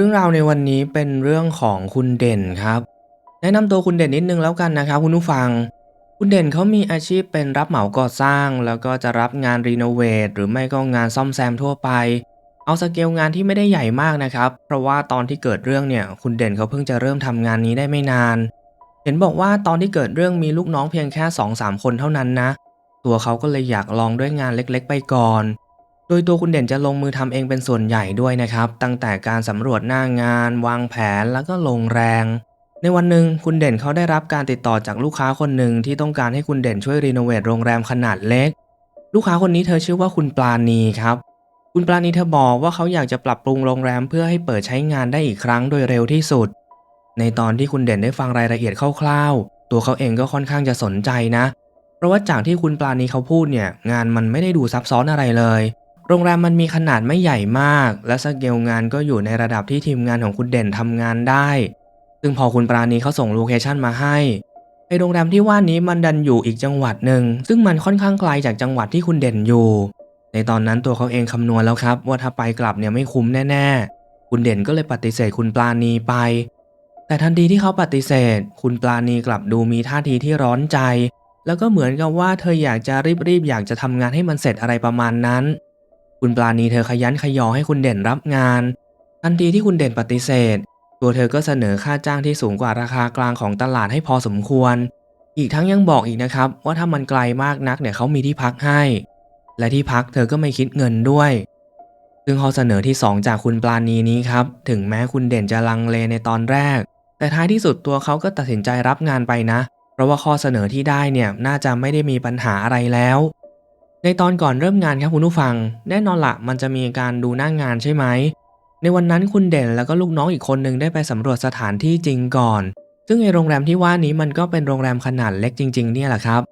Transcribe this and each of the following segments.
รื่องราวในวันนี้เป็นเรื่องของคุณเด่นครับ แนะนำตัวคุณเด่นนิดนึงแล้วกันนะครับคุณผู้ฟัง คุณเด่นเขามีอาชีพเป็นรับเหมาก่อสร้าง แล้วก็จะรับงานรีโนเวทหรือไม่ก็งานซ่อมแซมทั่วไป เอาสเกลงานที่ไม่ได้ใหญ่มากนะครับ เพราะว่าตอนที่เกิดเรื่องเนี่ย คุณเด่นเขาเพิ่งจะเริ่มทำงานนี้ได้ไม่นาน เห็นบอกว่าตอนที่เกิดเรื่องมีลูกน้องเพียงแค่2อสามคนเท่านั้นนะ ตัวเขาก็เลยอยากลองด้วยงานเล็ก ๆ ไปก่อน โดยตัวคุณเด่นจะลงมือทำเองเป็นส่วนใหญ่ด้วยนะครับ ตั้งแต่การสำรวจหน้างาน วางแผนแล้วก็ลงแรง ในวันหนึ่งคุณเด่นเขาได้รับการติดต่อจากลูกค้าคนหนึ่งที่ต้องการให้คุณเด่นช่วยรีโนเวทโรงแรมขนาดเล็ก ลูกค้าคนนี้เธอชื่อว่าคุณปลาณีครับ คุณปลาณีเธอบอกว่าเขาอยากจะปรับปรุงโรงแรมเพื่อให้เปิดใช้งานได้อีกครั้งโดยเร็วที่สุด ในตอนที่คุณเด่นได้ฟังรายละเอียดคร่าวๆ ตัวเขาเองก็ค่อนข้างจะสนใจนะ เพราะว่าจากที่คุณปลาณีเขาพูดเนี่ยงานมันไม่ได้ดูซับซ้อนอะไรเลย โรงแรมมันมีขนาดไม่ใหญ่มาก และสเกลงานก็อยู่ในระดับที่ทีมงานของคุณเด่นทำงานได้ ซึ่งพอคุณปราณีเขาส่งโลเคชันมาให้ไอโรงแรมที่ว่านี้มันดันอยู่อีกจังหวัดหนึ่ง ซึ่งมันค่อนข้างไกลจากจังหวัดที่คุณเด่นอยู่ ในตอนนั้นตัวเขาเองคำนวณแล้วครับ ว่าถ้าไปกลับเนี่ยไม่คุ้มแน่ๆ คุณเด่นก็เลยปฏิเสธคุณปราณีไป แต่ทันทีที่เขาปฏิเสธ คุณปราณีกลับดูมีท่าทีที่ร้อนใจ แล้วก็เหมือนกับว่าเธออยากจะรีบๆอยากจะทำงานให้มันเสร็จอะไรประมาณนั้น คุณปราณีเธอขยันขยอให้คุณเด่นรับงาน ทันทีที่คุณเด่นปฏิเสธ ตัวเธอก็เสนอค่าจ้างที่สูงกว่าราคากลางของตลาดให้พอสมควร อีกทั้งยังบอกอีกนะครับว่าถ้ามันไกลมากนักเนี่ยเขามีที่พักให้ และที่พักเธอก็ไม่คิดเงินด้วย ซึ่งข้อเสนอที่ 2 จากคุณปราณีนี้ครับ ถึงแม้คุณเด่นจะลังเลในตอนแรก แต่ท้ายที่สุดตัวเขาก็ตัดสินใจรับงานไปนะ เพราะว่าข้อเสนอที่ได้เนี่ยน่าจะไม่ได้มีปัญหาอะไรแล้ว ในตอนก่อนเริ่มงานครับคุณผู้ฟัง แน่นอนละมันจะมีการดูหน้างงานใช่ไหม ในวันนั้นคุณเด่นแล้วก็ลูกน้องอีกคนนึงได้ไปสำรวจสถานที่จริงก่อน ซึ่งในโรงแรมที่ว่านี้มันก็เป็นโรงแรมขนาดเล็กจริง ๆ เนี่ยแหละครับ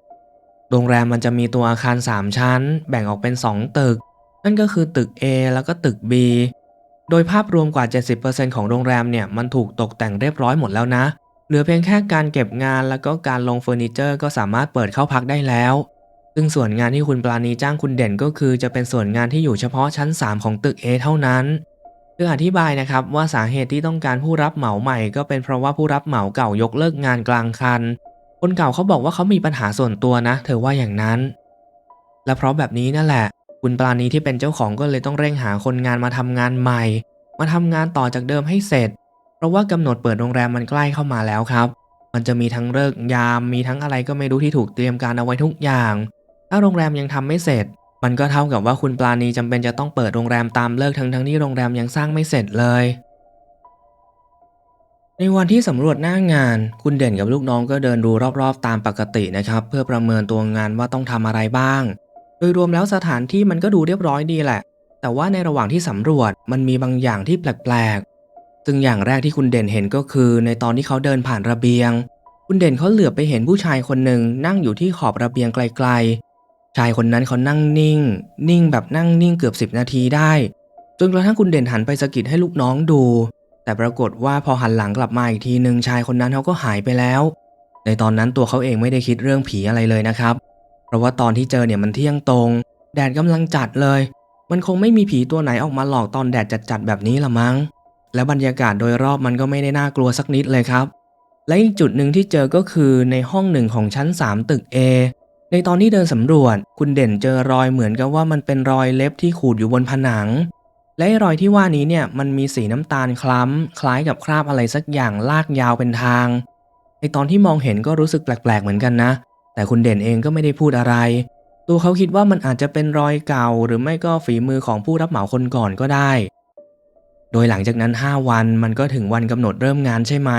โรงแรมมันจะมีตัวอาคาร 3 ชั้น แบ่งออกเป็น 2 ตึก นั่นก็คือตึก A แล้วก็ตึก B โดยภาพรวมกว่า 70%ของโรงแรมเนี่ยมันถูกตกแต่งเรียบร้อยหมดแล้วนะ เหลือเพียงแค่การเก็บงานแล้วก็การลงเฟอร์นิเจอร์ก็สามารถเปิดเข้าพักได้แล้ว ซึ่งส่วนงานที่คุณปราณีจ้างคุณเด่นก็คือ จะเป็นส่วนงานที่อยู่เฉพาะชั้น 3 ของตึก A เท่านั้นเพื่ออธิบายนะครับว่าสาเหตุที่ต้องการผู้รับเหมาใหม่ ก็เป็นเพราะว่าผู้รับเหมาเก่ายกเลิกงานกลางคัน คนเก่าเขาบอกว่าเขามีปัญหาส่วนตัวนะ เธอว่าอย่างนั้น และเพราะแบบนี้นั่นแหละ คุณปราณีที่เป็นเจ้าของก็เลยต้องเร่งหาคนงานมาทำงานใหม่ มาทำงานต่อจากเดิมให้เสร็จ เพราะว่ากำหนดเปิดโรงแรมมันใกล้เข้ามาแล้วครับ มันจะมีทั้งเลิกยามมีทั้งอะไรก็ไม่รู้ที่ถูกเตรียมการเอาไว้ทุกอย่าง ถ้าโรงแรมยังทำไม่เสร็จ มันก็เท่ากับว่าคุณปราณีจำเป็นจะต้องเปิดโรงแรมตามเลิกทั้งทั้งที่โรงแรมยังสร้างไม่เสร็จเลย ในวันที่สำรวจหน้างาน คุณเด่นกับลูกน้องก็เดินดูรอบๆตามปกตินะครับ เพื่อประเมินตัวงานว่าต้องทำอะไรบ้าง โดยรวมแล้วสถานที่มันก็ดูเรียบร้อยดีแหละ แต่ว่าในระหว่างที่สำรวจมันมีบางอย่างที่แปลกๆ ซึ่งอย่างแรกที่คุณเด่นเห็นก็คือ ในตอนที่เขาเดินผ่านระเบียง คุณเด่นเขาเหลือบไปเห็นผู้ชายคนหนึ่งนั่งอยู่ที่ขอบระเบียงไกลๆ ชายคนนั้นเขานั่งนิ่ง นิ่งแบบนั่งนิ่งเกือบ10นาทีได้ จนกระทั่งคุณเด่นหันไปสะกิดให้ลูกน้องดู แต่ปรากฏว่าพอหันหลังกลับมาอีกทีหนึ่งชายคนนั้นเขาก็หายไปแล้ว ในตอนนั้นตัวเขาเองไม่ได้คิดเรื่องผีอะไรเลยนะครับ เพราะว่าตอนที่เจอเนี่ยมันเที่ยงตรง แดดกำลังจัดเลย มันคงไม่มีผีตัวไหนออกมาหลอกตอนแดดจัดๆแบบนี้ละมั้ง และบรรยากาศโดยรอบมันก็ไม่ได้น่ากลัวสักนิดเลยครับ และอีกจุดหนึ่งที่เจอก็คือในห้องหนึ่งของชั้น 3 ตึก A ในตอนที่เดินสำรวจ คุณเด่นเจอรอยเหมือนกับว่ามันเป็นรอยเล็บที่ขูดอยู่บนผนัง และรอยที่ว่านี้เนี่ยมันมีสีน้ำตาลคล้ำ คล้ายกับคราบอะไรสักอย่างลากยาวเป็นทาง ในตอนที่มองเห็นก็รู้สึกแปลกๆเหมือนกันนะ แต่คุณเด่นเองก็ไม่ได้พูดอะไร ตัวเขาคิดว่ามันอาจจะเป็นรอยเก่า หรือไม่ก็ฝีมือของผู้รับเหมาคนก่อนก็ได้ โดยหลังจากนั้น 5 วันมันก็ถึงวันกำหนดเริ่มงานใช่ไหม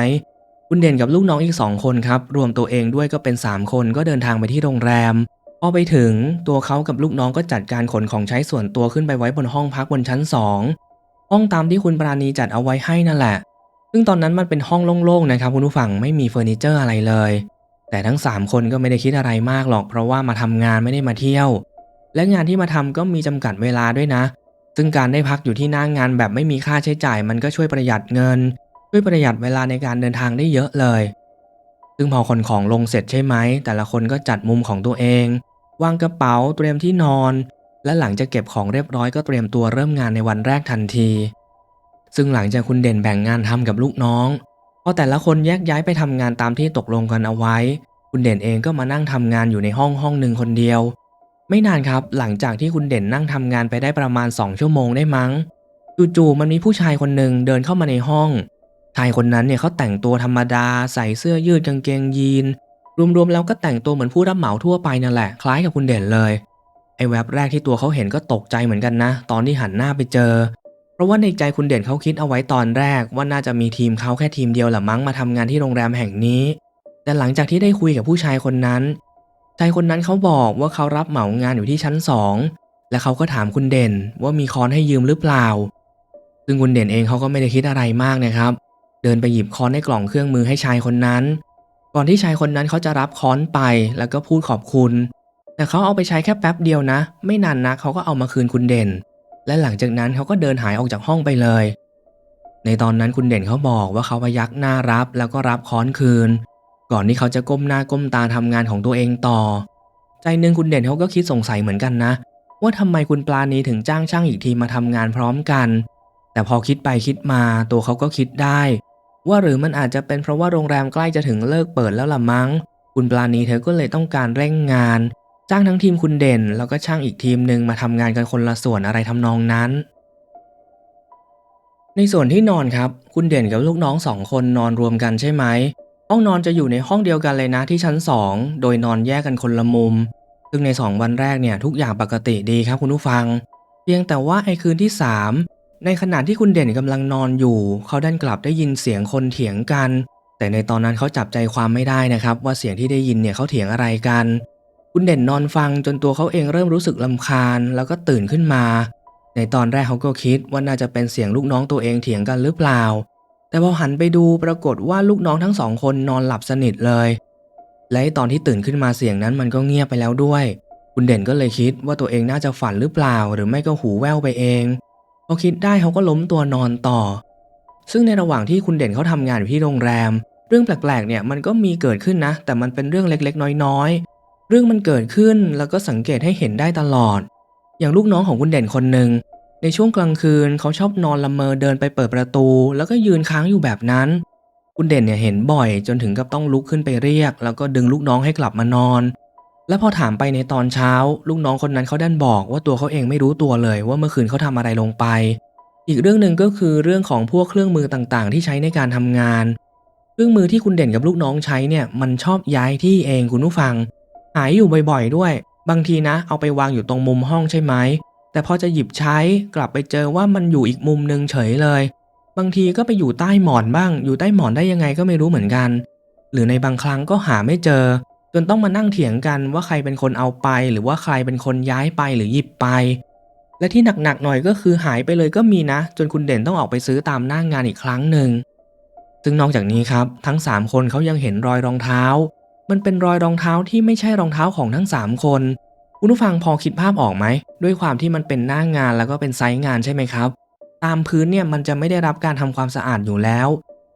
คุณเด่นกับลูกน้องอีก 2 คนครับ รวมตัวเองด้วยก็เป็น 3 คนก็เดินทางไปที่โรงแรม พอไปถึงตัวเขากับลูกน้องก็จัดการขนของใช้ส่วนตัวขึ้นไปไว้บนห้องพักบนชั้น 2 ห้องตามที่คุณปราณีจัดเอาไว้ให้นั่นแหละ ซึ่งตอนนั้นมันเป็นห้องโล่งๆนะครับคุณผู้ฟังไม่มีเฟอร์นิเจอร์อะไรเลย แต่ทั้ง 3 คนก็ไม่ได้คิดอะไรมากหรอก เพราะว่ามาทำงานไม่ได้มาเที่ยว และงานที่มาทำก็มีจำกัดเวลาด้วยนะ ซึ่งการได้พักอยู่ที่หน้างงานแบบไม่มีค่าใช้จ่าย มันก็ช่วยประหยัดเงิน ช่วยประหยัดเวลาในการเดินทางได้เยอะเลย ซึ่งพอขนของลงเสร็จใช่ไหม แต่ละคนก็จัดมุมของตัวเอง วางกระเป๋าเตรียมที่นอน และหลังจากเก็บของเรียบร้อยก็เตรียมตัวเริ่มงานในวันแรกทันที ซึ่งหลังจากคุณเด่นแบ่งงานทำกับลูกน้องพอแต่ละคนแยกย้ายไปทำงานตามที่ตกลงกันเอาไว้ คุณเด่นเองก็มานั่งทำงานอยู่ในห้องห้องหนึ่งคนเดียว ไม่นานครับ หลังจากที่คุณเด่นนั่งทำงานไปได้ประมาณ 2 ชั่วโมงได้มั้งจู่ๆมันมีผู้ชายคนหนึ่งเดินเข้ามาในห้อง ชายคนนั้นเนี่ยเขาแต่งตัวธรรมดา ใส่เสื้อยืดกางเกงยีน รวมๆแล้วก็แต่งตัวเหมือนผู้รับเหมาทั่วไปนั่นแหละ คล้ายกับคุณเด่นเลยไอ้แวบแรกที่ตัวเขาเห็นก็ตกใจเหมือนกันนะ ตอนที่หันหน้าไปเจอ เพราะว่าในใจคุณเด่นเขาคิดเอาไว้ตอนแรก ว่าน่าจะมีทีมเขาแค่ทีมเดียวแหละมั้งมาทำงานที่โรงแรมแห่งนี้ แต่หลังจากที่ได้คุยกับผู้ชายคนนั้นชายคนนั้นเขาบอกว่าเขารับเหมางานอยู่ที่ชั้นสองและเขาก็ถามคุณเด่นว่ามีค้อนให้ยืมหรือเปล่า ซึ่งคุณเด่นเองเขาก็ไม่ได้คิดอะไรมากนะครับ เดินไปหยิบค้อนในกล่องเครื่องมือให้ชายคนนั้น ก่อนที่ชายคนนั้นเขาจะรับค้อนไปแล้วก็พูดขอบคุณ แต่เขาเอาไปใช้แค่แป๊บเดียวนะ ไม่นานนะเขาก็เอามาคืนคุณเด่น และหลังจากนั้นเขาก็เดินหายออกจากห้องไปเลย ในตอนนั้นคุณเด่นเขาบอกว่าเขาพยักหน้ารับแล้วก็รับค้อนคืน ก่อนที่เขาจะก้มหน้าก้มตาทำงานของตัวเองต่อ ใจหนึ่งคุณเด่นเขาก็คิดสงสัยเหมือนกันนะ ว่าทำไมคุณปลาณีถึงจ้างช่างอีกทีมาทำงานพร้อมกัน แต่พอคิดไปคิดมาตัวเขาก็คิดได้ ว่าหรือมันอาจจะเป็นเพราะว่าโรงแรมใกล้จะถึงเลิกเปิดแล้วล่ะมั้ง คุณปลาณีเธอก็เลยต้องการเร่งงาน จ้างทั้งทีมคุณเด่น แล้วก็ช่างอีกทีมหนึ่งมาทำงานกันคนละส่วนอะไรทำนองนั้น ในส่วนที่นอนครับ คุณเด่นกับลูกน้องสองคนนอนรวมกันใช่ไหมห้องนอนจะอยู่ในห้องเดียวกันเลยนะที่ชั้น 2 โดยนอนแยกกันคนละมุม ซึ่งใน 2 วันแรกเนี่ยทุกอย่างปกติดีครับคุณผู้ฟัง เพียงแต่ว่าไอ้คืนที่ 3 ในขณะที่คุณเด่นกำลังนอนอยู่ เขาดันกลับได้ยินเสียงคนเถียงกัน แต่ในตอนนั้นเขาจับใจความไม่ได้นะครับ ว่าเสียงที่ได้ยินเนี่ยเขาเถียงอะไรกัน คุณเด่นนอนฟังจนตัวเขาเองเริ่มรู้สึกลำคาญ แล้วก็ตื่นขึ้นมา ในตอนแรกเขาก็คิดว่าน่าจะเป็นเสียงลูกน้องตัวเองเถียงกันหรือเปล่า แต่พอหันไปดูปรากฏว่าลูกน้องทั้งสองคนนอนหลับสนิทเลย และตอนที่ตื่นขึ้นมาเสียงนั้นมันก็เงียบไปแล้วด้วย คุณเด่นก็เลยคิดว่าตัวเองน่าจะฝันหรือเปล่า หรือไม่ก็หูแว่วไปเอง พอคิดได้เขาก็ล้มตัวนอนต่อ ซึ่งในระหว่างที่คุณเด่นเขาทำงานอยู่ที่โรงแรม เรื่องแปลกๆเนี่ยมันก็มีเกิดขึ้นนะ แต่มันเป็นเรื่องเล็กๆ น้อยๆ เรื่องมันเกิดขึ้นแล้วก็สังเกตให้เห็นได้ตลอด อย่างลูกน้องของคุณเด่นคนหนึ่งในช่วงกลางคืนเขาชอบนอนละเมอเดินไปเปิดประตู แล้วก็ยืนค้างอยู่แบบนั้น คุณเด่นเนี่ยเห็นบ่อย จนถึงกับต้องลุกขึ้นไปเรียก แล้วก็ดึงลูกน้องให้กลับมานอน และพอถามไปในตอนเช้า ลูกน้องคนนั้นเขาดันบอกว่าตัวเขาเองไม่รู้ตัวเลย ว่าเมื่อคืนเขาทำอะไรลงไป อีกเรื่องหนึ่งก็คือเรื่องของพวกเครื่องมือต่างๆ ที่ใช้ในการทำงาน เครื่องมือที่คุณเด่นกับลูกน้องใช้เนี่ยมันชอบย้ายที่เองคุณผู้ฟัง หายอยู่บ่อยๆด้วย บางทีนะ เอาไปวางอยู่ตรงมุมห้องใช่ไหมแต่พอจะหยิบใช้กลับไปเจอว่ามันอยู่อีกมุมหนึ่งเฉยเลย บางทีก็ไปอยู่ใต้หมอนบ้าง อยู่ใต้หมอนได้ยังไงก็ไม่รู้เหมือนกัน หรือในบางครั้งก็หาไม่เจอ จนต้องมานั่งเถียงกันว่าใครเป็นคนเอาไป หรือว่าใครเป็นคนย้ายไปหรือหยิบไป และที่หนักๆหน่อยก็คือหายไปเลยก็มีนะ จนคุณเด่นต้องออกไปซื้อตามหน้างงานอีกครั้งหนึ่งซึ่งนอกจากนี้ครับทั้ง 3 คนเขายังเห็นรอยรองเท้า มันเป็นรอยรองเท้าที่ไม่ใช่รองเท้าของทั้ง 3 คน คุณผู้ฟังพอคิดภาพออกไหม ด้วยความที่มันเป็นหน้างงานแล้วก็เป็นไซต์งานใช่ไหมครับ ตามพื้นเนี่ยมันจะไม่ได้รับการทำความสะอาดอยู่แล้ว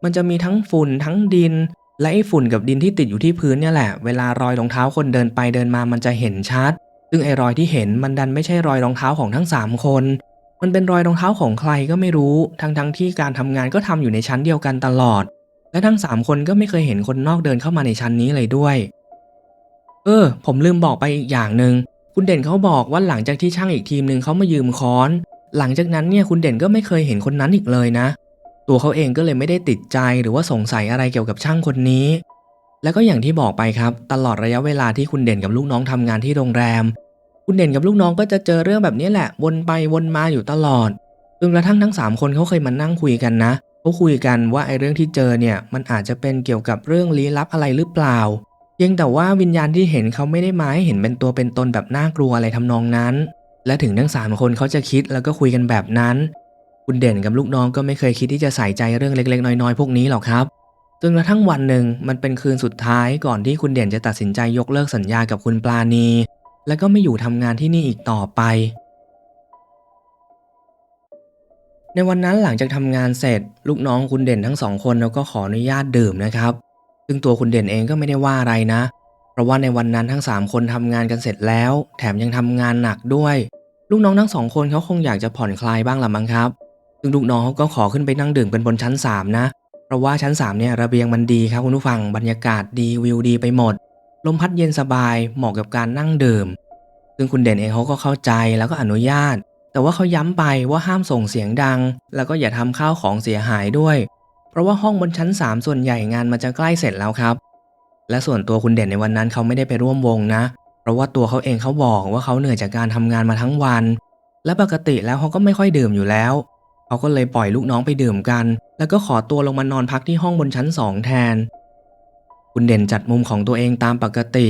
มันจะมีทั้งฝุ่นทั้งดิน และไอ้ฝุ่นกับดินที่ติดอยู่ที่พื้นเนี่ยแหละ เวลารอยรองเท้าคนเดินไปเดินมามันจะเห็นชัด ซึ่งไอ้รอยที่เห็นมันดันไม่ใช่รอยรองเท้าของทั้ง 3 คน มันเป็นรอยรองเท้าของใครก็ไม่รู้ ทั้งทั้งๆที่การทำงานก็ทำอยู่ในชั้นเดียวกันตลอด และทั้ง 3 คนก็ไม่เคยเห็นคนนอกเดินเข้ามาในชั้นนี้เลยด้วย เออ ผมลืมบอกไปอีกอย่างหนึ่งคุณเด่นเขาบอกว่าหลังจากที่ช่างอีกทีมหนึ่งเขามายืมค้อน หลังจากนั้นเนี่ยคุณเด่นก็ไม่เคยเห็นคนนั้นอีกเลยนะ ตัวเขาเองก็เลยไม่ได้ติดใจหรือว่าสงสัยอะไรเกี่ยวกับช่างคนนี้ แล้วก็อย่างที่บอกไปครับ ตลอดระยะเวลาที่คุณเด่นกับลูกน้องทำงานที่โรงแรม คุณเด่นกับลูกน้องก็จะเจอเรื่องแบบนี้แหละ วนไปวนมาอยู่ตลอดจนกระทั่งทั้ง 3 คนเขาเคยมานั่งคุยกันนะเขาคุยกันว่าไอ้เรื่องที่เจอเนี่ยมันอาจจะเป็นเกี่ยวกับเรื่องลี้ลับอะไรหรือเปล่าเพียงแต่ว่าวิญญาณที่เห็นเขาไม่ได้มาให้เห็นเป็นตัวเป็นตนแบบน่ากลัวอะไรทำนองนั้น และถึงทั้ง 3 คนเขาจะคิดแล้วก็คุยกันแบบนั้น คุณเด่นกับลูกน้องก็ไม่เคยคิดที่จะใส่ใจเรื่องเล็กๆ น้อยๆ พวกนี้หรอกครับจนกระทั่งวันหนึ่งมันเป็นคืนสุดท้ายก่อนที่คุณเด่นจะตัดสินใจยกเลิกสัญญากับคุณปลาณี แล้วก็ไม่อยู่ทำงานที่นี่อีกต่อไป ในวันนั้นหลังจากทำงานเสร็จ ลูกน้องคุณเด่นทั้งสองคนแล้วก็ขออนุญาตดื่มนะครับ ซึ่งตัวคุณเด่นเองก็ไม่ได้ว่าอะไรนะ เพราะว่าในวันนั้นทั้ง 3 คนทำงานกันเสร็จแล้ว แถมยังทำงานหนักด้วย ลูกน้องทั้งสองคนเขาคงอยากจะผ่อนคลายบ้างละมั้งครับ ซึ่งลูกน้องเขาก็ขอขึ้นไปนั่งดื่มกันบนชั้น 3 นะ เพราะว่าชั้น 3 เนี่ยระเบียงมันดีครับคุณผู้ฟังบรรยากาศดีวิวดีไปหมด ลมพัดเย็นสบายเหมาะกับการนั่งดื่ม ซึ่งคุณเด่นเองเขาก็เข้าใจแล้วก็อนุญาต แต่ว่าเขาย้ำไปว่าห้ามส่งเสียงดัง แล้วก็อย่าทำข้าวของเสียหายด้วย เพราะว่าห้องบนชั้น 3 ส่วนใหญ่งานมันจะใกล้เสร็จแล้วครับ และส่วนตัวคุณเด่นในวันนั้นเขาไม่ได้ไปร่วมวงนะ เพราะว่าตัวเขาเองเขาบอกว่าเขาเหนื่อยจากการทำงานมาทั้งวัน และปกติแล้วเขาก็ไม่ค่อยดื่มอยู่แล้ว เขาก็เลยปล่อยลูกน้องไปดื่มกัน แล้วก็ขอตัวลงมานอนพักที่ห้องบนชั้นสองแทน คุณเด่นจัดมุมของตัวเองตามปกติ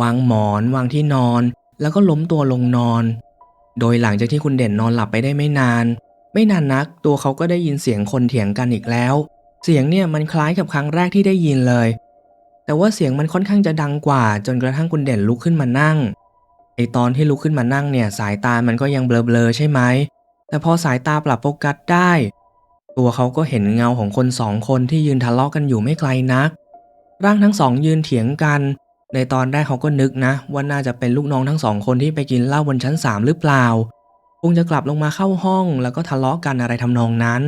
วางหมอน วางที่นอน แล้วก็ล้มตัวลงนอน โดยหลังจากที่คุณเด่นนอนหลับไปได้ไม่นาน ไม่นานนัก ตัวเขาก็ได้ยินเสียงคนเถียงกันอีกแล้ว เสียงเนี่ยมันคล้ายกับครั้งแรกที่ได้ยินเลย แต่ว่าเสียงมันค่อนข้างจะดังกว่า จนกระทั่งคุณเด่นลุกขึ้นมานั่งไอตอนที่ลุกขึ้นมานั่งเนี่ยสายตามันก็ยังเบลอๆใช่ไหม แต่พอสายตาปรับโฟกัสได้ ตัวเขาก็เห็นเงาของคนสองคนที่ยืนทะเลาะกันอยู่ไม่ไกลนัก ร่างทั้งสองยืนเถียงกัน ในตอนแรกเขาก็นึกนะ ว่าน่าจะเป็นลูกน้องทั้งสองคนที่ไปกินเหล้าบนชั้นสามหรือเปล่า คงจะกลับลงมาเข้าห้อง แล้วก็ทะเลาะกันอะไรทำนองนั้น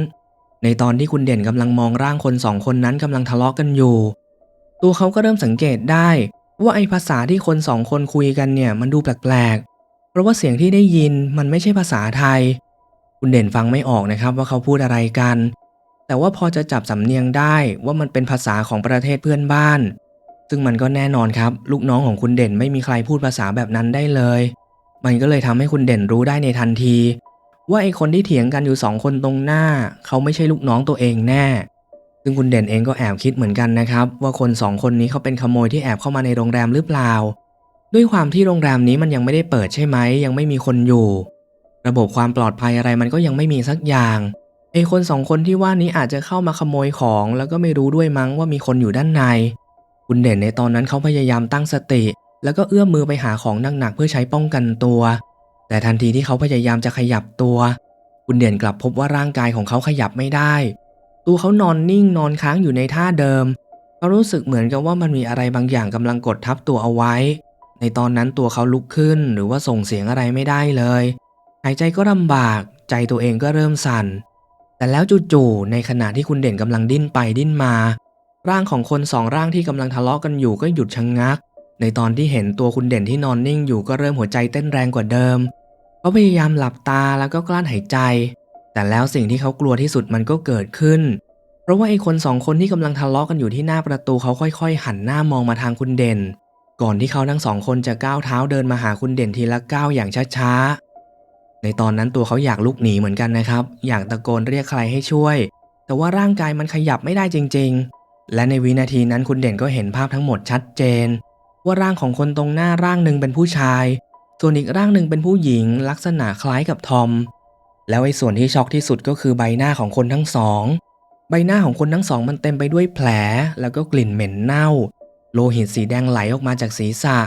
ในตอนที่คุณเด่นกำลังมองร่างคนสองคนนั้นกำลังทะเลาะกันอยู่ ตัวเขาก็เริ่มสังเกตได้ว่าไอภาษาที่คนสองคนคุยกันเนี่ยมันดูแปลกๆ เพราะว่าเสียงที่ได้ยินมันไม่ใช่ภาษาไทย คุณเด่นฟังไม่ออกนะครับว่าเขาพูดอะไรกัน แต่ว่าพอจะจับสำเนียงได้ว่ามันเป็นภาษาของประเทศเพื่อนบ้าน ซึ่งมันก็แน่นอนครับ ลูกน้องของคุณเด่นไม่มีใครพูดภาษาแบบนั้นได้เลย มันก็เลยทำให้คุณเด่นรู้ได้ในทันที ว่าไอคนที่เถียงกันอยู่สองคนตรงหน้า เขาไม่ใช่ลูกน้องตัวเองแน่ ซึ่งคุณเด่นเองก็แอบคิดเหมือนกันนะครับ ว่าคนสองคนนี้เขาเป็นขโมยที่แอบเข้ามาในโรงแรมหรือเปล่า ด้วยความที่โรงแรมนี้มันยังไม่ได้เปิดใช่ไหมยังไม่มีคนอยู่ ระบบความปลอดภัยอะไรมันก็ยังไม่มีสักอย่างไอคนสองคนที่ว่านี้อาจจะเข้ามาขโมยของ แล้วก็ไม่รู้ด้วยมั้งว่ามีคนอยู่ด้านใน คุณเด่นในตอนนั้นเขาพยายามตั้งสติ แล้วก็เอื้อมมือไปหาของหนักๆเพื่อใช้ป้องกันตัว แต่ทันทีที่เขาพยายามจะขยับตัว คุณเด่นกลับพบว่าร่างกายของเขาขยับไม่ได้ ตัวเขานอนนิ่งนอนค้างอยู่ในท่าเดิมเขารู้สึกเหมือนกับว่ามันมีอะไรบางอย่างกำลังกดทับตัวเอาไว้ ในตอนนั้นตัวเขาลุกขึ้นหรือว่าส่งเสียงอะไรไม่ได้เลย หายใจก็ลำบาก ใจตัวเองก็เริ่มสั่น แต่แล้วจู่ๆในขณะที่คุณเด่นกำลังดิ้นไปดิ้นมา ร่างของคนสองร่างที่กำลังทะเลาะกันอยู่ก็หยุดชะงงัก ในตอนที่เห็นตัวคุณเด่นที่นอนนิ่งอยู่ก็เริ่มหัวใจเต้นแรงกว่าเดิมเขาพยายามหลับตาแล้วก็กลั้นหายใจ แต่แล้วสิ่งที่เขากลัวที่สุดมันก็เกิดขึ้น เพราะว่าไอ้คนสองคนที่กำลังทะเลาะกันอยู่ที่หน้าประตูเขาค่อยๆ หันหน้ามองมาทางคุณเด่น ก่อนที่เขาทั้งสองคนจะก้าวเท้าเดินมาหาคุณเด่นทีละก้าวอย่างช้าๆ ในตอนนั้นตัวเขาอยากลุกหนีเหมือนกันนะครับ อยากตะโกนเรียกใครให้ช่วย แต่ว่าร่างกายมันขยับไม่ได้จริง ๆ และในวินาทีนั้นคุณเด่นก็เห็นภาพทั้งหมดชัดเจน ว่าร่างของคนตรงหน้าร่างหนึ่งเป็นผู้ชาย ส่วนอีกร่างหนึ่งเป็นผู้หญิง ลักษณะคล้ายกับทอม แล้วไอ้ส่วนที่ช็อกที่สุดก็คือใบหน้าของคนทั้งสอง ใบหน้าของคนทั้งสองมันเต็มไปด้วยแผล แล้วก็กลิ่นเหม็นเน่า โลหิตสีแดงไหลออกมาจากศีรษะ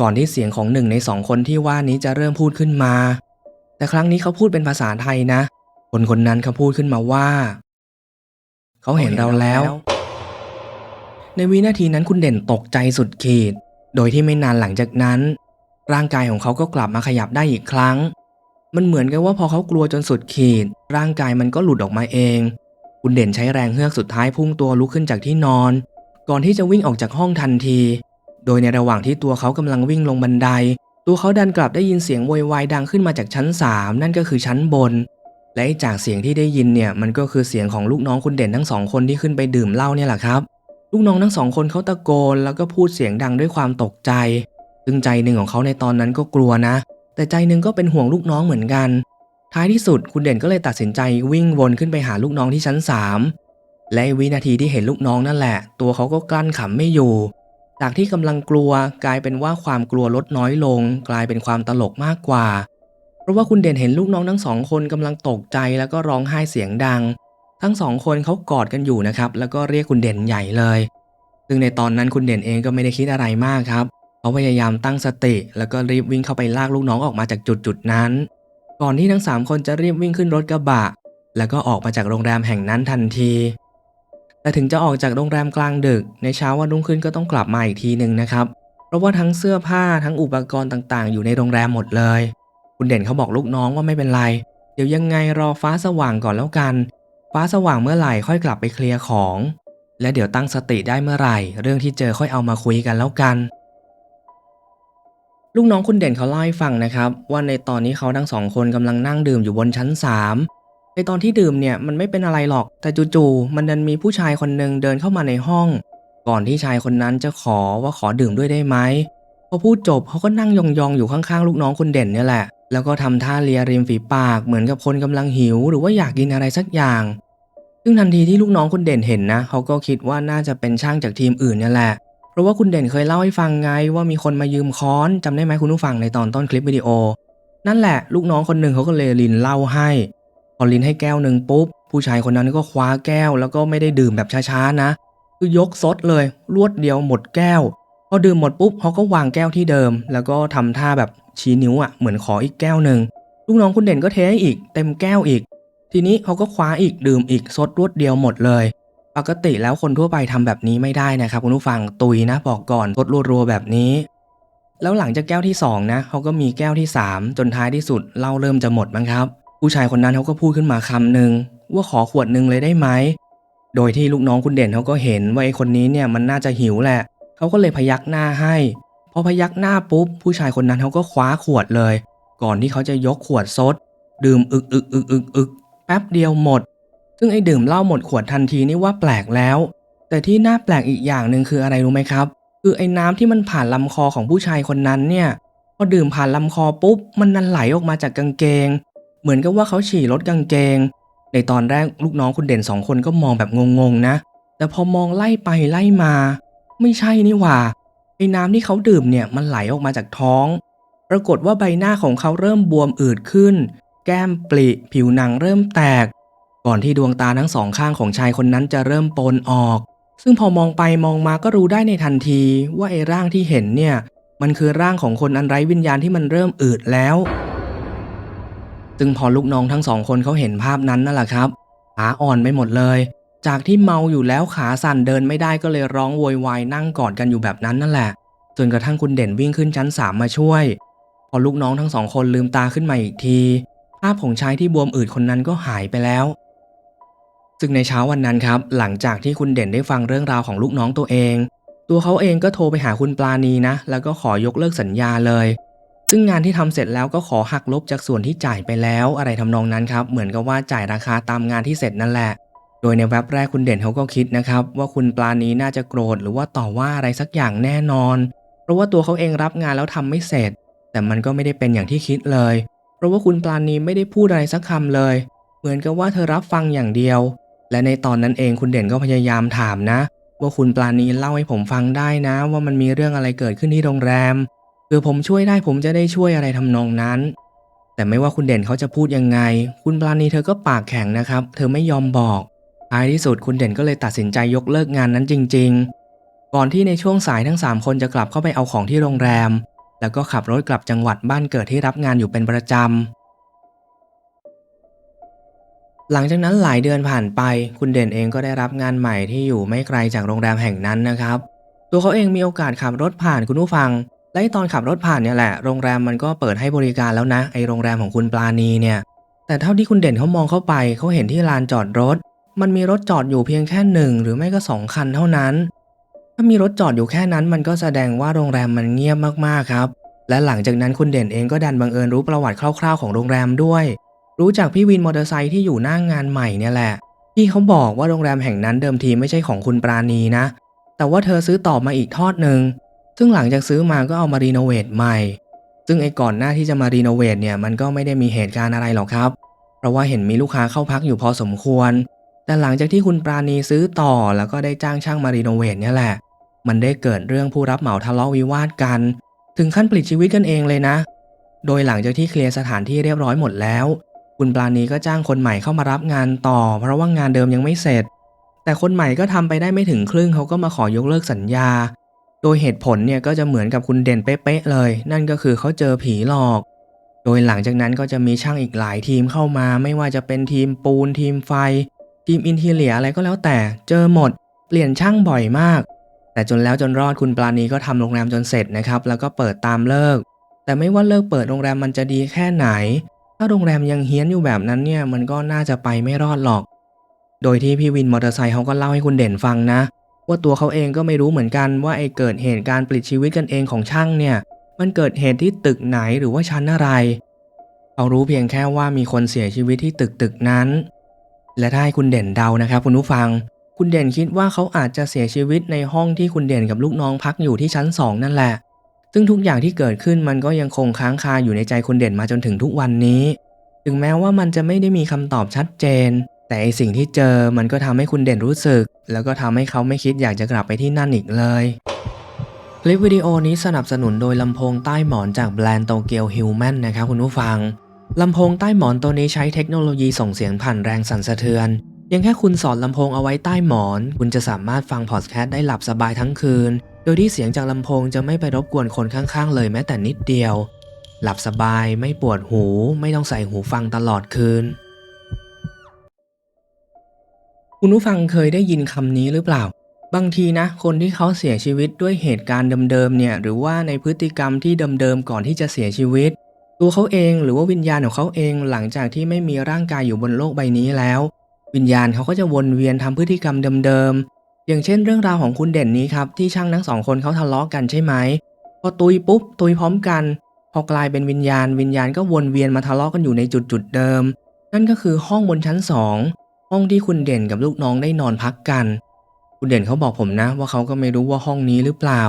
ก่อนที่เสียงของหนึ่งในสองคนที่ว่านี้จะเริ่มพูดขึ้นมา แต่ครั้งนี้เขาพูดเป็นภาษาไทยนะ คนคนนั้นเขาพูดขึ้นมาว่า เขาเห็นเราแล้ว ในวินาทีนั้นคุณเด่นตกใจสุดขีด โดยที่ไม่นานหลังจากนั้น ร่างกายของเขาก็กลับมาขยับได้อีกครั้ง มันเหมือนกับว่าพอเขากลัวจนสุดขีด ร่างกายมันก็หลุดออกมาเอง คุณเด่นใช้แรงเฮือกสุดท้ายพุ่งตัวลุกขึ้นจากที่นอน ก่อนที่จะวิ่งออกจากห้องทันที โดยในระหว่างที่ตัวเขากำลังวิ่งลงบันได ตัวเขาดันกลับได้ยินเสียงโวยวายดังขึ้นมาจากชั้น 3 นั่นก็คือชั้นบน และจากเสียงที่ได้ยินเนี่ยมันก็คือเสียงของลูกน้องคุณเด่นทั้งสองคนที่ขึ้นไปดื่มเหล้าเนี่ยแหละครับ ลูกน้องทั้งสองคนเขาตะโกนแล้วก็พูดเสียงดังด้วยความตกใจ ซึ่งใจหนึ่งของเขาในตอนนั้นก็กลัวนะ แต่ใจหนึ่งก็เป็นห่วงลูกน้องเหมือนกัน ท้ายที่สุดคุณเด่นก็เลยตัดสินใจวิ่งวนขึ้นไปหาลูกน้องที่ชั้น 3 และวินาทีที่เห็นลูกน้องนั่นแหละ ตัวเขาก็กลั้นขำไม่อยู่ จากที่กำลังกลัวกลายเป็นว่าความกลัวลดน้อยลง กลายเป็นความตลกมากกว่า เพราะว่าคุณเด่นเห็นลูกน้องทั้งสองคนกำลังตกใจแล้วก็ร้องไห้เสียงดัง ทั้งสองคนเขากอดกันอยู่นะครับ แล้วก็เรียกคุณเด่นใหญ่เลย ซึ่งในตอนนั้นคุณเด่นเองก็ไม่ได้คิดอะไรมากครับเขาพยายามตั้งสติ แล้วก็รีบวิ่งเข้าไปลากลูกน้องออกมาจากจุดจุดนั้น ก่อนที่ทั้งสามคนจะรีบวิ่งขึ้นรถกระบะ แล้วก็ออกมาจากโรงแรมแห่งนั้นทันที แต่ถึงจะออกจากโรงแรมกลางดึก ในเช้าวันรุ่งขึ้นก็ต้องกลับมาอีกทีหนึ่งนะครับ เพราะว่าทั้งเสื้อผ้าทั้งอุปกรณ์ต่างๆ อยู่ในโรงแรมหมดเลย คุณเด่นเขาบอกลูกน้องว่าไม่เป็นไร เดี๋ยวยังไงรอฟ้าสว่างก่อนแล้วกัน ฟ้าสว่างเมื่อไหร่ค่อยกลับไปเคลียร์ของ และเดี๋ยวตั้งสติได้เมื่อไหร่ เรื่องที่เจอค่อยเอามาคุยกันแล้วกัน ลูกน้องคุณเด่นเขาเล่าให้ฟังนะครับ ว่าในตอนนี้เขาทั้งสองคนกำลังนั่งดื่มอยู่บนชั้น3 ในตอนที่ดื่มเนี่ยมันไม่เป็นอะไรหรอก แต่จู่ๆมันดันมีผู้ชายคนหนึ่งเดินเข้ามาในห้อง ก่อนที่ชายคนนั้นจะขอว่าขอดื่มด้วยได้ไหมพอพูดจบเขาก็นั่งยองๆอยู่ข้างๆ ลูกน้องคุณเด่นเนี่ยแหละ แล้วก็ทำท่าเลียริมฝีปากเหมือนกับคนกำลังหิว หรือว่าอยากกินอะไรสักอย่าง ซึ่งทันทีที่ลูกน้องคุณเด่นเห็นนะเขาก็คิดว่าน่าจะเป็นช่างจากทีมอื่นเนี่ยแหละ เพราะว่าคุณเด่นเคยเล่าให้ฟังไงว่ามีคนมายืมค้อนจำได้ไหมคุณผู้ฟังในตอนต้นคลิปวิดีโอ นั่นแหละ ลูกน้องคนหนึ่งเขาก็เลยลินเล้าให้ พอลินให้แก้วหนึ่งปุ๊บ ผู้ชายคนนั้นก็คว้าแก้วแล้วก็ไม่ได้ดื่มแบบช้าๆนะ คือยกซดเลย รวดเดียวหมดแก้ว พอดื่มหมดปุ๊บเขาก็วางแก้วที่เดิม แล้วก็ทำท่าแบบชี้นิ้วอะเหมือนขออีกแก้วหนึ่งลูกน้องคุณเด่นก็เทให้อีก เต็มแก้วอีก ทีนี้เขาก็คว้าอีกดื่มอีกซดรวดเดียวหมดเลย ปกติแล้วคนทั่วไปทำแบบนี้ไม่ได้นะครับคุณผู้ฟังตุยนะบอกก่อนซดรัวๆแบบนี้แล้วหลังจากแก้วที่สองนะเขาก็มีแก้วที่สามจนท้ายที่สุดเหล้าเริ่มจะหมดมั้งครับ ผู้ชายคนนั้นเขาก็พูดขึ้นมาคำหนึ่งว่าขอขวดหนึ่งเลยได้ไหม โดยที่ลูกน้องคุณเด่นเขาก็เห็นว่าไอ้คนนี้เนี่ยมันน่าจะหิวแหละ เขาก็เลยพยักหน้าให้ พอพยักหน้าปุ๊บ ผู้ชายคนนั้นเขาก็คว้าขวดเลย ก่อนที่เขาจะยกขวดซด ดื่มอึกอึกอึกอึกอึกแป๊บเดียวหมด ซึ่งไอ้ดื่มเหล้าหมดขวดทันทีนี่ว่าแปลกแล้ว แต่ที่น่าแปลกอีกอย่างหนึ่งคืออะไรรู้ไหมครับ คือไอ้น้ำที่มันผ่านลำคอของผู้ชายคนนั้นเนี่ย พอดื่มผ่านลำคอปุ๊บ มันนันไหลออกมาจากกางเกง เหมือนกับว่าเขาฉี่รถกางเกง ในตอนแรกลูกน้องคุณเด่นสองคนก็มองแบบงงๆนะ แต่พอมองไล่ไปไล่มา ไม่ใช่นี่หว่าไอ้น้ำที่เขาดื่มเนี่ยมันไหลออกมาจากท้อง ปรากฏว่าใบหน้าของเขาเริ่มบวมอืดขึ้น แก้มปริผิวหนังเริ่มแตก ก่อนที่ดวงตาทั้งสองข้างของชายคนนั้นจะเริ่มปนออก ซึ่งพอมองไปมองมาก็รู้ได้ในทันทีว่าไอ้ร่างที่เห็นเนี่ย มันคือร่างของคนอันไร้วิญญาณที่มันเริ่มอืดแล้ว ซึ่งพอลูกน้องทั้งสองคนเขาเห็นภาพนั้นนั่นแหละครับขาอ่อนไปหมดเลย จากที่เมาอยู่แล้วขาสั่นเดินไม่ได้ก็เลยร้องโวยวายนั่งกอดกันอยู่แบบนั้นนั่นแหละจนกระทั่งคุณเด่นวิ่งขึ้นชั้นสามมาช่วย พอลูกน้องทั้งสองคนลืมตาขึ้นมาอีกทีภาพของชายที่บวมอืดคนนั้นก็หายไปแล้ว ซึ่งในเช้าวันนั้นครับ หลังจากที่คุณเด่นได้ฟังเรื่องราวของลูกน้องตัวเอง ตัวเขาเองก็โทรไปหาคุณปลาณีนะ แล้วก็ขอยกเลิกสัญญาเลย ซึ่งงานที่ทำเสร็จแล้วก็ขอหักลบจากส่วนที่จ่ายไปแล้วอะไรทำนองนั้นครับ เหมือนกับว่าจ่ายราคาตามงานที่เสร็จนั่นแหละ โดยในแว็บแรกคุณเด่นเขาก็คิดนะครับ ว่าคุณปลาณีน่าจะโกรธหรือว่าต่อว่าอะไรสักอย่างแน่นอน เพราะว่าตัวเขาเองรับงานแล้วทำไม่เสร็จ แต่มันก็ไม่ได้เป็นอย่างที่คิดเลย เพราะว่าคุณปลาณีไม่ได้พูดอะไรสักคำเลย เหมือนกับว่าเธอรับฟังอย่างเดียว และในตอนนั้นเองคุณเด่นก็พยายามถามนะ ว่าคุณปลาณีเล่าให้ผมฟังได้นะ ว่ามันมีเรื่องอะไรเกิดขึ้นที่โรงแรม เผื่อผมช่วยได้ผมจะได้ช่วยอะไรทำนองนั้น แต่ไม่ว่าคุณเด่นเขาจะพูดยังไง คุณปลาณีเธอก็ปากแข็งนะครับ เธอไม่ยอมบอกท้ายที่สุดคุณเด่นก็เลยตัดสินใจยกเลิกงานนั้นจริง ๆ ก่อนที่ในช่วงสายทั้ง 3 คนจะกลับเข้าไปเอาของที่โรงแรม แล้วก็ขับรถกลับจังหวัดบ้านเกิดที่รับงานอยู่เป็นประจำหลังจากนั้นหลายเดือนผ่านไป คุณเด่นเองก็ได้รับงานใหม่ที่อยู่ไม่ไกลจากโรงแรมแห่งนั้นนะครับ ตัวเขาเองมีโอกาสขับรถผ่านคุณผู้ฟัง และตอนขับรถผ่านเนี่ยแหละ โรงแรมมันก็เปิดให้บริการแล้วนะ ไอโรงแรมของคุณปลาณีเนี่ย แต่เท่าที่คุณเด่นเขามองเข้าไป เขาเห็นที่ลานจอดรถ มันมีรถจอดอยู่เพียงแค่หนึ่งหรือไม่ก็สองคันเท่านั้น ถ้ามีรถจอดอยู่แค่นั้น มันก็แสดงว่าโรงแรมมันเงียบมากๆครับ และหลังจากนั้นคุณเด่นเองก็ดันบังเอิญรู้ประวัติคร่าวๆของโรงแรมด้วย รู้จักพี่วินมอเตอร์ไซค์ที่อยู่หน้างงานใหม่เนี่ยแหละพี่เขาบอกว่าโรงแรมแห่งนั้นเดิมทีไม่ใช่ของคุณปราณีนะ แต่ว่าเธอซื้อต่อมาอีกทอดหนึ่ง ซึ่งหลังจากซื้อมาก็เอามารีโนเวทใหม่ ซึ่งไอ้ก่อนหน้าที่จะมารีโนเวทเนี่ยมันก็ไม่ได้มีเหตุการณ์อะไรหรอกครับ เพราะว่าเห็นมีลูกค้าเข้าพักอยู่พอสมควร แต่หลังจากที่คุณปราณีซื้อต่อแล้วก็ได้จ้างช่างมารีโนเวทเนี่ยแหละ มันได้เกิดเรื่องผู้รับเหมาทะเลาะวิวาทกัน ถึงขั้นปลิดชีวิตกันเองเลยนะ โดยหลังจากที่เคลียร์สถานที่เรียบร้อยหมดแล้ว คุณปราณีก็จ้างคนใหม่เข้ามารับงานต่อ เพราะว่างานเดิมยังไม่เสร็จ แต่คนใหม่ก็ทำไปได้ไม่ถึงครึ่งเขาก็มาขอยกเลิกสัญญา โดยเหตุผลเนี่ยก็จะเหมือนกับคุณเด่นเป๊ะๆเลย นั่นก็คือเขาเจอผีหลอก โดยหลังจากนั้นก็จะมีช่างอีกหลายทีมเข้ามา ไม่ว่าจะเป็นทีมปูนทีมไฟ ทีมอินทีเลียอะไรก็แล้วแต่ เจอหมด เปลี่ยนช่างบ่อยมาก แต่จนแล้วจนรอดคุณปราณีก็ทำโรงแรมจนเสร็จนะครับ แล้วก็เปิดตามเลิก แต่ไม่ว่าเลิกเปิดโรงแรมมันจะดีแค่ไหน ถ้าโรงแรมยังเฮี้ยนอยู่แบบนั้นเนี่ยมันก็น่าจะไปไม่รอดหรอก โดยที่พี่วินมอเตอร์ไซค์เขาก็เล่าให้คุณเด่นฟังนะ ว่าตัวเขาเองก็ไม่รู้เหมือนกันว่าไอ้เกิดเหตุการณ์ปลิดชีวิตกันเองของช่างเนี่ย มันเกิดเหตุที่ตึกไหนหรือว่าชั้นอะไร เขารู้เพียงแค่ว่ามีคนเสียชีวิตที่ตึกตึกนั้น และถ้าให้คุณเด่นเดานะครับคุณผู้ฟัง คุณเด่นคิดว่าเขาอาจจะเสียชีวิตในห้องที่คุณเด่นกับลูกน้องพักอยู่ที่ชั้นสองนั่นแหละ ซึ่งทุกอย่างที่เกิดขึ้นมันก็ยังคงค้างคาอยู่ในใจคุณเด่นมาจนถึงทุกวันนี้ ถึงแม้ว่ามันจะไม่ได้มีคำตอบชัดเจน แต่ไอสิ่งที่เจอมันก็ทำให้คุณเด่นรู้สึก แล้วก็ทำให้เขาไม่คิดอยากจะกลับไปที่นั่นอีกเลย คลิปวิดีโอนี้สนับสนุนโดยลำโพงใต้หมอนจากแบรนด์โตเกียวฮิวแมนนะครับคุณผู้ฟังลำโพงใต้หมอนตัวนี้ใช้เทคโนโลยีส่งเสียงผ่านแรงสั่นสะเทือนเพียงแค่คุณสอดลำโพงเอาไว้ใต้หมอน คุณจะสามารถฟังพอดแคสต์ได้หลับสบายทั้งคืน โดยที่เสียงจากลำโพงจะไม่ไปรบกวนคนข้างๆ เลยแม้แต่นิดเดียว หลับสบายไม่ปวดหู ไม่ต้องใส่หูฟังตลอดคืน คุณผู้ฟังเคยได้ยินคำนี้หรือเปล่า บางทีนะ คนที่เขาเสียชีวิตด้วยเหตุการณ์เดิมๆเนี่ย หรือว่าในพฤติกรรมที่เดิมๆก่อนที่จะเสียชีวิต ตัวเขาเองหรือว่าวิญญาณของเขาเองหลังจากที่ไม่มีร่างกายอยู่บนโลกใบนี้แล้ว วิญญาณเขาก็จะวนเวียนทำพฤติกรรมเดิมๆอย่างเช่นเรื่องราวของคุณเด่นนี้ครับที่ช่างทั้งสองคนเขาทะเลาะกันใช่ไหมพอตุยปุ๊บตุยพร้อมกัน พอกลายเป็นวิญญาณ วิญญาณก็วนเวียนมาทะเลาะกันอยู่ในจุดจุดๆเดิม นั่นก็คือห้องบนชั้นสอง ห้องที่คุณเด่นกับลูกน้องได้นอนพักกัน คุณเด่นเขาบอกผมนะ ว่าเขาก็ไม่รู้ว่าห้องนี้หรือเปล่า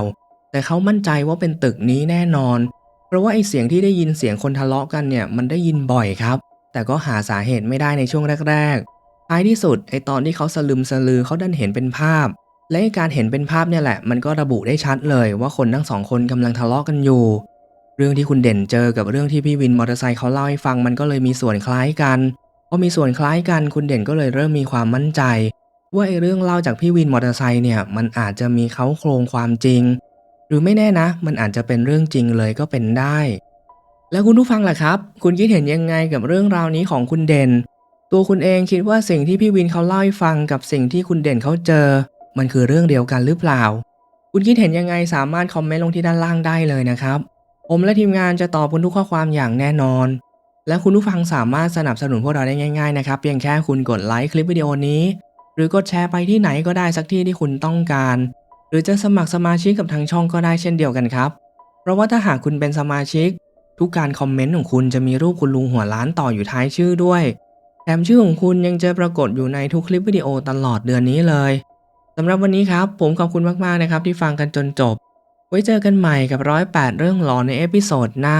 แต่เขามั่นใจว่าเป็นตึกนี้แน่นอน เพราะว่าไอเสียงที่ได้ยินเสียงคนทะเลาะกันเนี่ยมันได้ยินบ่อยครับ แต่ก็หาสาเหตุไม่ได้ในช่วงแรกๆท้ายที่สุดไอตอนที่เขาสลึมสลือเขาดันเห็นเป็นภาพ และการเห็นเป็นภาพเนี่ยแหละ มันก็ระบุได้ชัดเลยว่าคนทั้งสองคนกำลังทะเลาะกันอยู่ เรื่องที่คุณเด่นเจอกับเรื่องที่พี่วินมอเตอร์ไซค์เขาเล่าให้ฟังมันก็เลยมีส่วนคล้ายกัน พอมีส่วนคล้ายกันคุณเด่นก็เลยเริ่มมีความมั่นใจ ว่าไอ้เรื่องเล่าจากพี่วินมอเตอร์ไซค์เนี่ยมันอาจจะมีเขาโครงความจริง หรือไม่แน่นะ มันอาจจะเป็นเรื่องจริงเลยก็เป็นได้ แล้วคุณผู้ฟังล่ะครับ คุณคิดเห็นยังไงกับเรื่องราวนี้ของคุณเด่น ตัวคุณเองคิดว่าสิ่งที่พี่วินเขาเล่าให้ฟังกับสิ่งที่คุณเด่นเขาเจอ มันคือเรื่องเดียวกันหรือเปล่า คุณคิดเห็นยังไงสามารถคอมเมนต์ลงที่ด้านล่างได้เลยนะครับ ผมและทีมงานจะตอบคุณทุกข้อความอย่างแน่นอน และคุณผู้ฟังสามารถสนับสนุนพวกเราได้ง่ายๆนะครับเพียงแค่คุณกดไลค์คลิปวิดีโอนี้ หรือกดแชร์ไปที่ไหนก็ได้สักที่ที่คุณต้องการ หรือจะสมัครสมาชิกกับทางช่องก็ได้เช่นเดียวกันครับ เพราะว่าถ้าหากคุณเป็นสมาชิก ทุกการคอมเมนต์ของคุณจะมีรูปคุณลุงหัวล้านต่ออยู่ท้ายชื่อด้วยแถมชื่อของคุณยังจะปรากฏอยู่ในทุกคลิปวิดีโอตลอดเดือนนี้เลยสำหรับวันนี้ครับ ผมขอบคุณมากๆนะครับที่ฟังกันจนจบ ไว้เจอกันใหม่กับร้อยแปดเรื่องหลอนในเอพิโซดหน้า